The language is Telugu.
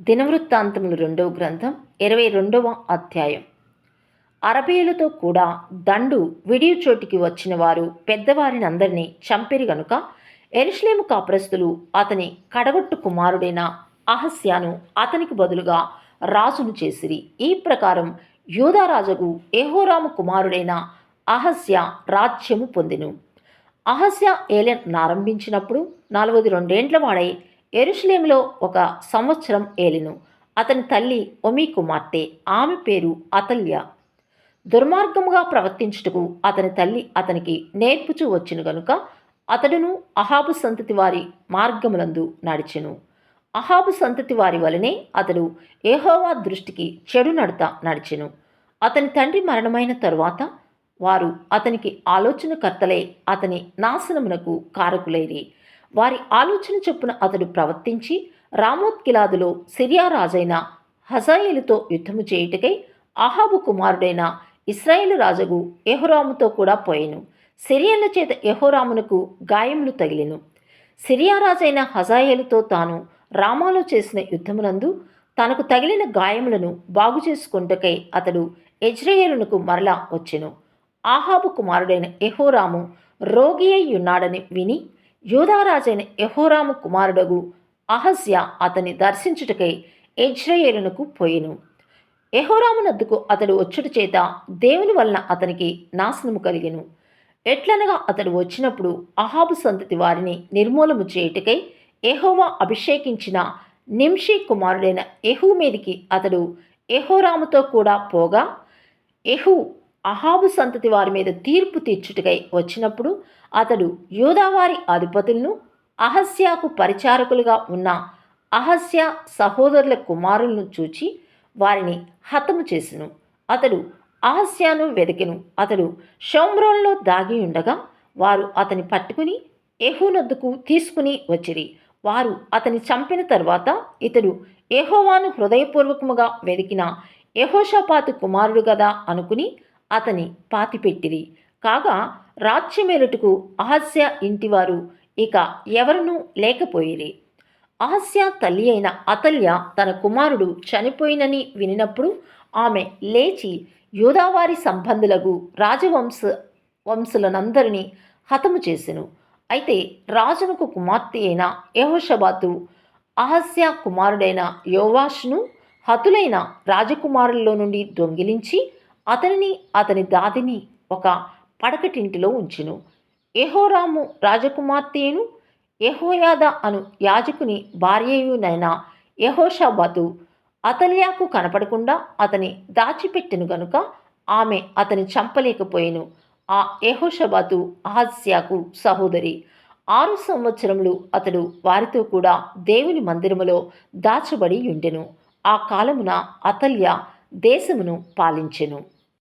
దినవృత్తాంతములు రెండవ గ్రంథం ఇరవై రెండవ అధ్యాయం. అరబేలతో కూడా దండు విడియు చోటికి వచ్చిన వారు పెద్దవారిని అందరినీ చంపిరి గనుక ఎరుషలేము కాపురస్తులు అతని కడగొట్టు కుమారుడైన అహస్యాను అతనికి బదులుగా రాజును చేసిరి. ఈ ప్రకారం యూదారాజుకు ఏహోరాము కుమారుడైన అహస్య రాజ్యము పొందెను. అహస్య ఏలెన్ నారంభించినప్పుడు నలభై రెండేండ్ల వాడై ఎరుషులేంలో ఒక సంవత్సరం ఏలెను. అతని తల్లి ఒమి కుమార్తె ఆమె పేరు అతల్య. దుర్మార్గముగా ప్రవర్తించుటకు అతని తల్లి అతనికి నేర్పుచూ వచ్చును గనుక అతడును అహాబు సంతతి వారి మార్గములందు నడిచెను. అహాబు సంతతి వారి వలనే అతడు ఏహోవా దృష్టికి చెడు నడత నడిచెను. అతని తండ్రి మరణమైన తరువాత వారు అతనికి ఆలోచనకర్తలై అతని నాశనమునకు కారకులైరి. వారి ఆలోచన చొప్పున అతడు ప్రవర్తించి రామోత్కిలాదులో సిరియా రాజైన హజాయేలుతో యుద్ధము చేయుటకై అహాబు కుమారుడైన ఇస్రాయేలు రాజగు ఎహోరాముతో కూడా పోయెను. సిరియన్ల చేత ఎహోరామునకు గాయములు తగిలెను. సిరియా రాజైన హజాయేలుతో తాను రామాలో చేసిన యుద్ధమునందు తనకు తగిలిన గాయములను బాగు చేసుకుంటకై అతడు ఎజ్రయేలునకు మరలా వచ్చెను. ఆహాబు కుమారుడైన ఎహోరాము రోగి అయి ఉన్నాడని విని యూదారాజైన యహోరాము కుమారుడగు అహస్య అతని దర్శించుటకై ఎజ్రయేలునకు పోయెను. ఎహోరామునద్దుకు అతడు వచ్చుట చేత దేవుని వలన అతనికి నాశనము కలిగెను. ఎట్లనగా అతడు వచ్చినప్పుడు అహాబు సంతతి వారిని నిర్మూలము చేయుటకై ఎహోవా అభిషేకించిన నింషి కుమారుడైన ఎహు మీదికి అతడు ఎహోరాముతో కూడా పోగా ఎహు అహాబు సంతతి వారి మీద తీర్పు తీర్చుటకై వచ్చినప్పుడు అతడు యూదావారి అధిపతులను అహస్యాకు పరిచారకులుగా ఉన్న అహస్య సహోదరుల కుమారులను చూచి వారిని హతము చేసెను. అతడు అహస్యాను వెదకెను. అతడు షోమ్రోన్లో దాగి ఉండగా వారు అతని పట్టుకుని ఎహునొద్దుకు తీసుకుని వచ్చిరి. వారు అతని చంపిన తర్వాత ఇతడు ఎహోవాను హృదయపూర్వకముగా వెదికిన యహోషపాతు కుమారుడు కదా అనుకుని అతని పాతిపెట్టిరి. కాగా రాజ్యమేలుటకు అహస్య ఇంటివారు ఇక ఎవరునూ లేకపోయిరి. అహస్య తల్లి అయిన అతల్య తన కుమారుడు చనిపోయినని వినినప్పుడు ఆమె లేచి యోదావారి సంబంధులకు రాజవంశ వంశులనందరినీ హతము చేసెను. అయితే రాజునకు కుమార్తె అయిన యహోషబాతు అహస్య కుమారుడైన యోవాష్ను హతులైన రాజకుమారుల్లో నుండి దొంగిలించి అతనిని అతని దాదిని ఒక పడకటింటిలో ఉంచును. ఎహోరాము రాజకుమార్తెను యహోయాద అను యాజకుని భార్యయునైన యహోషాబాతు అతల్యాకు కనపడకుండా అతని దాచిపెట్టెను గనుక ఆమె అతని చంపలేకపోయెను. ఆ యహోషబాతు అహస్యాకు సహోదరి. ఆరు సంవత్సరములు అతడు వారితో కూడా దేవుని మందిరములో దాచబడి ఉండెను ఆ కాలమున అతల్య దేశమును పాలించెను.